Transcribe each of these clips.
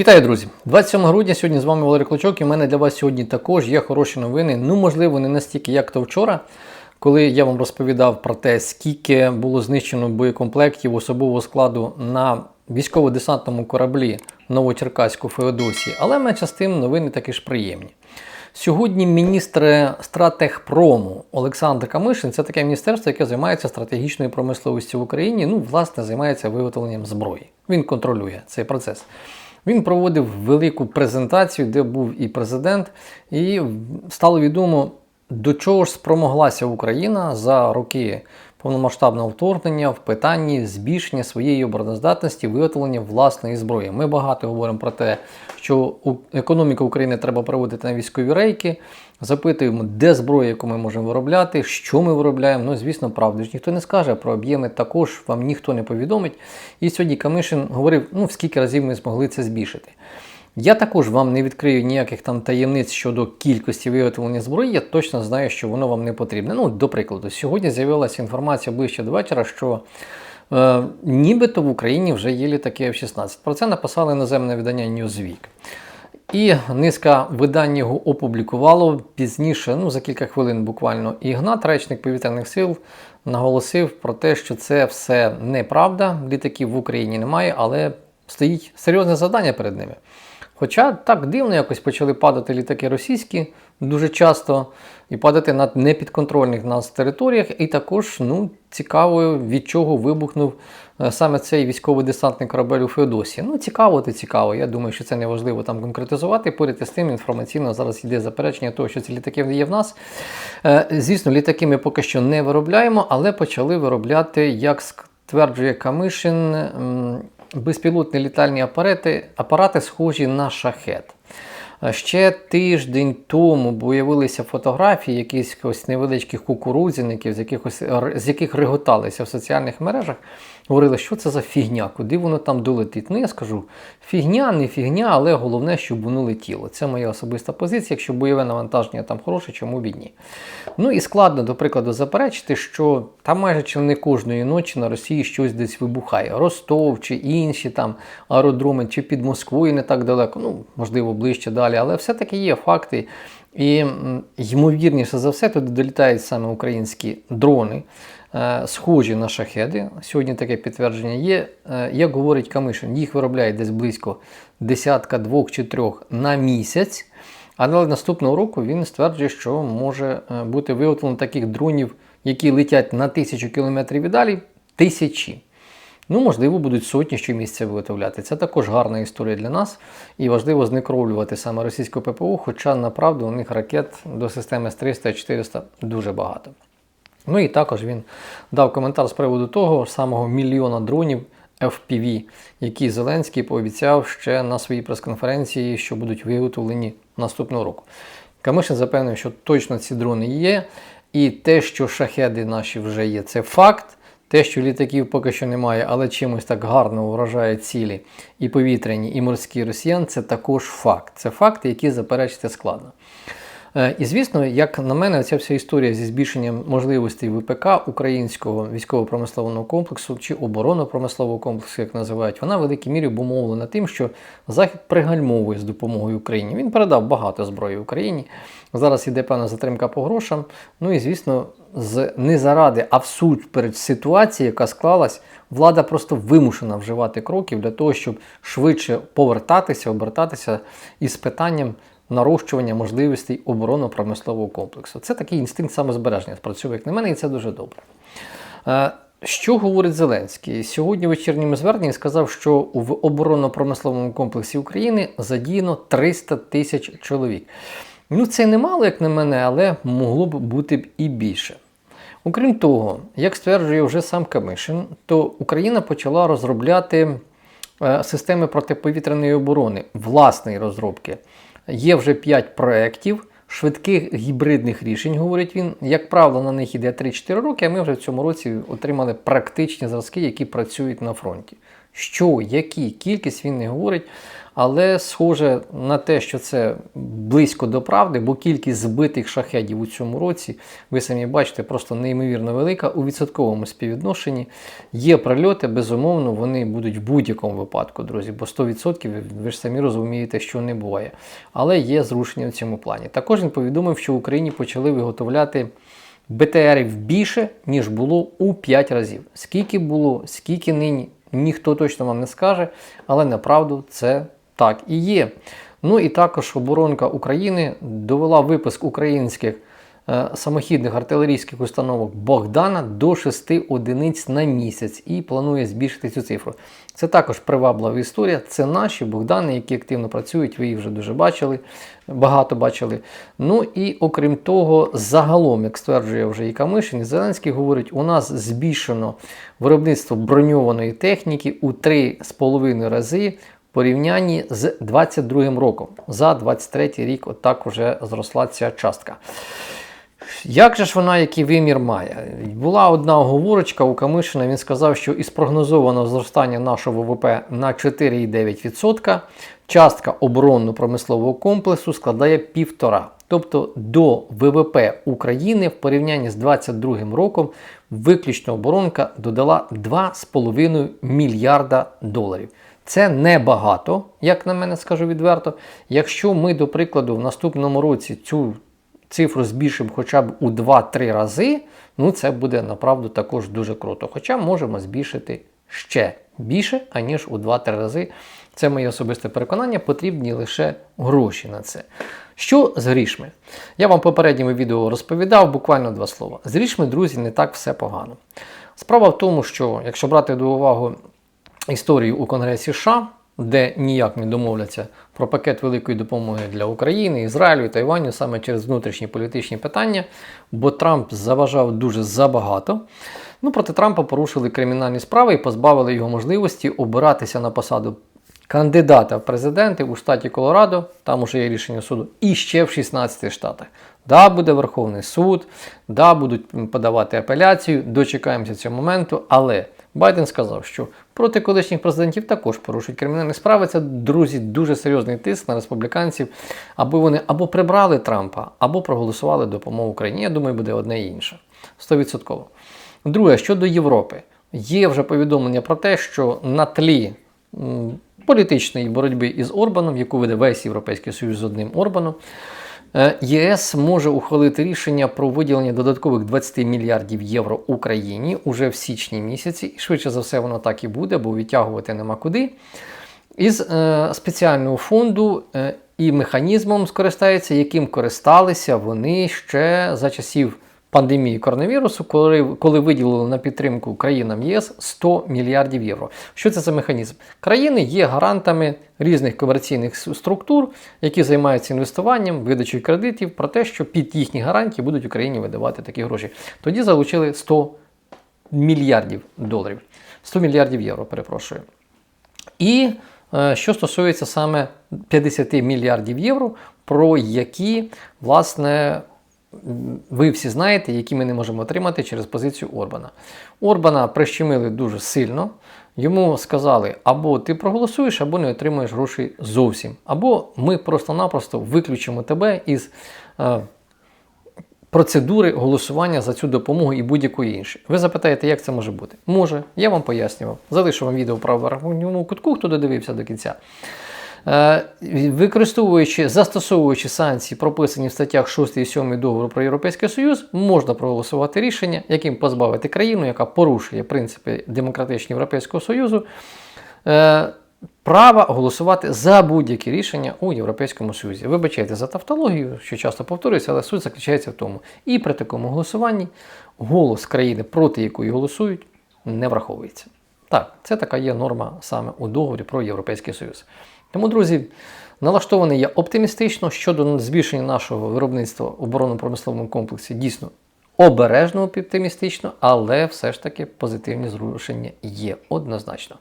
Вітаю, друзі! 27 грудня сьогодні з вами Валерій Клочок, і в мене для вас сьогодні також є хороші новини. Ну, можливо, не настільки, як то вчора, коли я вам розповідав про те, скільки було знищено боєкомплектів особового складу на військово-десантному кораблі Новочеркаську Феодосії, але менше з тим новини таки ж приємні. Сьогодні міністр стратегпрому Олександр Камишин це таке міністерство, яке займається стратегічною промисловістю в Україні. Ну, власне, займається виготовленням зброї. Він контролює цей процес. Він проводив велику презентацію, де був і президент, і стало відомо, до чого ж спромоглася Україна за роки повномасштабного вторгнення в питанні збільшення своєї обороноздатності, виготовлення власної зброї. Ми багато говоримо про те, що економіку України треба проводити на військові рейки. Запитуємо, де зброя, яку ми можемо виробляти, що ми виробляємо. Ну, звісно, правду ж ніхто не скаже про об'єми, також вам ніхто не повідомить. І сьогодні Камишин говорив, ну в скільки разів ми змогли це збільшити. Я також вам не відкрию ніяких там таємниць щодо кількості виготовлення зброї. Я точно знаю, що воно вам не потрібне. Ну, до прикладу, сьогодні з'явилася інформація ближче до вечора, що е, нібито в Україні вже є літаки F-16. Про це написали іноземне видання Newsweek. І низка видань його опублікувало пізніше, ну за кілька хвилин буквально. І Ігнат, речник повітряних сил, наголосив про те, що це все неправда. Літаків в Україні немає, але стоїть серйозне завдання перед ними. Хоча так дивно якось почали падати літаки російські дуже часто і падати на непідконтрольних нас територіях. І також ну, цікаво, від чого вибухнув е, саме цей військово-десантний корабель у Феодосії. Ну, цікаво, то цікаво. Я думаю, що це не важливо там конкретизувати. Поряд із тим інформаційно зараз йде заперечення того, що ці літаки є в нас. Е, Звісно, літаки ми поки що не виробляємо, але почали виробляти, як стверджує Камишин, безпілотні літальні апарати, апарати схожі на шахет. Ще тиждень тому появилися фотографії якихось невеличких кукурудзяників, з, якихось, з яких реготалися в соціальних мережах. Говорили, що це за фігня, куди воно там долетить. Ну, я скажу, фігня, не фігня, але головне, щоб воно летіло. Це моя особиста позиція. Якщо бойове навантаження там хороше, чому б і ні. Ну і складно, до прикладу, заперечити, що там майже чи не кожної ночі на Росії щось десь вибухає. Ростов чи інші там аеродроми, чи під Москвою не так далеко, ну, можливо, ближче далі, але все-таки є факти. І ймовірніше за все, туди долітають саме українські дрони, е, схожі на шахеди. Сьогодні таке підтвердження є. Е, Як говорить Камишин, їх виробляють десь близько десятка, двох чи трьох на місяць. Але наступного року він стверджує, що може е, бути виготовлено таких дронів, які летять на тисячу кілометрів і далі, тисячі. Ну, можливо, будуть сотні щомісяця виготовляти. Це також гарна історія для нас. І важливо знекровлювати саме російську ППО, хоча направду у них ракет до системи С-300 і 400 дуже багато. Ну і також він дав коментар з приводу того самого мільйона дронів FPV, які Зеленський пообіцяв ще на своїй прес-конференції, що будуть виготовлені наступного року. Камишин запевнив, що точно ці дрони є, і те, що шахеди наші вже є, це факт. Те, що літаків поки що немає, але чимось так гарно вражає цілі і повітряні, і морські росіян, це також факт. Це факти, які заперечити складно. Е, І звісно, як на мене, ця вся історія зі збільшенням можливостей ВПК українського військово-промислового комплексу чи оборонно-промислового комплексу, як називають, вона в великій мірі обумовлена тим, що Захід пригальмовує з допомогою Україні. Він передав багато зброї Україні. Зараз іде певна затримка по грошам. Ну і звісно, з не заради, а всупереч ситуації, яка склалась, влада просто вимушена вживати кроків для того, щоб швидше повертатися, обертатися із питанням нарощування можливостей оборонно-промислового комплексу. Це такий інстинкт самозбереження спрацьовує, як на мене, і це дуже добре. Е, Що говорить Зеленський? Сьогодні в вечірньому зверненні сказав, що в оборонно-промисловому комплексі України задіяно 300 тисяч чоловік. Ну, це немало, як на мене, але могло б бути б і більше. Окрім того, як стверджує вже сам Камишин, то Україна почала розробляти е, системи протиповітряної оборони власної розробки. Є вже 5 проєктів швидких гібридних рішень, говорить він. Як правило, на них іде 3-4 роки, а ми вже в цьому році отримали практичні зразки, які працюють на фронті. Що, які, кількість він не говорить, але схоже на те, що це близько до правди, бо кількість збитих шахедів у цьому році, ви самі бачите, просто неймовірно велика у відсотковому співвідношенні. Є прильоти, безумовно, вони будуть в будь-якому випадку, друзі, бо 100% ви ж самі розумієте, що не буває. Але є зрушення в цьому плані. Також він повідомив, що в Україні почали виготовляти. БТРів більше, ніж було у 5 разів. Скільки було, скільки нині, ніхто точно вам не скаже, але направду це так і є. Ну і також оборонка України довела випуск українських е, самохідних артилерійських установок Богдана до 6 одиниць на місяць і планує збільшити цю цифру. Це також приваблива історія. Це наші Богдани, які активно працюють. Ви їх вже дуже бачили, багато бачили. Ну і окрім того, загалом, як стверджує вже і Камишин, і Зеленський говорить, у нас збільшено виробництво броньованої техніки у 3,5 рази порівнянні з 22 роком. За 23 рік отак уже зросла ця частка. Як же ж вона, який вимір має? Була одна оговорочка у Камишина, він сказав, що із прогнозованого зростання нашого ВВП на 4,9% частка оборонно-промислового комплексу складає 1,5%. Тобто до ВВП України в порівнянні з 2022 роком виключно оборонка додала 2,5 мільярда доларів. Це небагато, як на мене скажу відверто. Якщо ми, до прикладу, в наступному році цю цифру збільшимо хоча б у 2-3 рази, ну це буде направду також дуже круто. Хоча можемо збільшити ще більше, аніж у 2-3 рази. Це моє особисте переконання, потрібні лише гроші на це. Що з грішми? Я вам в попередньому відео розповідав буквально два слова. З грішми, друзі, не так все погано. Справа в тому, що якщо брати до уваги історію у Конгресі США, де ніяк не домовляться про пакет великої допомоги для України, Ізраїлю Тайваню саме через внутрішні політичні питання, бо Трамп заважав дуже забагато. Ну, проти Трампа порушили кримінальні справи і позбавили його можливості обиратися на посаду кандидата в президенти у штаті Колорадо, там уже є рішення суду, і ще в 16 штатах. Да, буде Верховний суд, да, будуть подавати апеляцію, дочекаємося цього моменту, але Байден сказав, що проти колишніх президентів також порушують кримінальні справи. Це, друзі, дуже серйозний тиск на республіканців, аби вони або прибрали Трампа, або проголосували допомогу Україні. Я думаю, буде одне і інше. 100%. Друге, щодо Європи, є вже повідомлення про те, що на тлі політичної боротьби із Орбаном, яку веде весь Європейський Союз з одним Орбаном, ЄС може ухвалити рішення про виділення додаткових 20 мільярдів євро Україні уже в січні місяці. І швидше за все, воно так і буде, бо відтягувати нема куди. Із е, спеціального фонду е, і механізмом скористається, яким користалися вони ще за часів пандемії коронавірусу, коли, коли виділили на підтримку країнам ЄС 100 мільярдів євро. Що це за механізм? Країни є гарантами різних комерційних структур, які займаються інвестуванням, видачею кредитів, про те, що під їхні гарантії будуть Україні видавати такі гроші. Тоді залучили 100 мільярдів доларів, 100 мільярдів євро, перепрошую. І е, що стосується саме 50 мільярдів євро, про які, власне, ви всі знаєте, які ми не можемо отримати через позицію Орбана. Орбана прищемили дуже сильно. Йому сказали, або ти проголосуєш, або не отримаєш грошей зовсім. Або ми просто-напросто виключимо тебе із е, процедури голосування за цю допомогу і будь-якої іншої. Ви запитаєте, як це може бути? Може, я вам пояснював. Залишу вам відео в правому кутку, хто додивився до кінця. Е, Використовуючи, застосовуючи санкції, прописані в статтях 6 і 7 договору про Європейський Союз, можна проголосувати рішення, яким позбавити країну, яка порушує принципи демократичні Європейського Союзу, е, права голосувати за будь-які рішення у Європейському Союзі. Вибачайте за тавтологію, що часто повторюється, але суть заключається в тому. І при такому голосуванні голос країни, проти якої голосують, не враховується. Так, це така є норма саме у договорі про Європейський Союз. Тому, друзі, налаштований я оптимістично щодо збільшення нашого виробництва в оборонно-промисловому комплексі дійсно обережно оптимістично, але все ж таки позитивні зрушення є однозначно.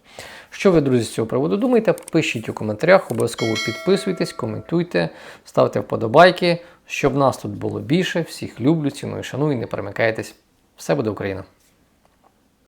Що ви, друзі, з цього приводу думаєте? Пишіть у коментарях, обов'язково підписуйтесь, коментуйте, ставте вподобайки, щоб нас тут було більше. Всіх люблю, ціную, шаную, не перемикайтесь. Все буде Україна!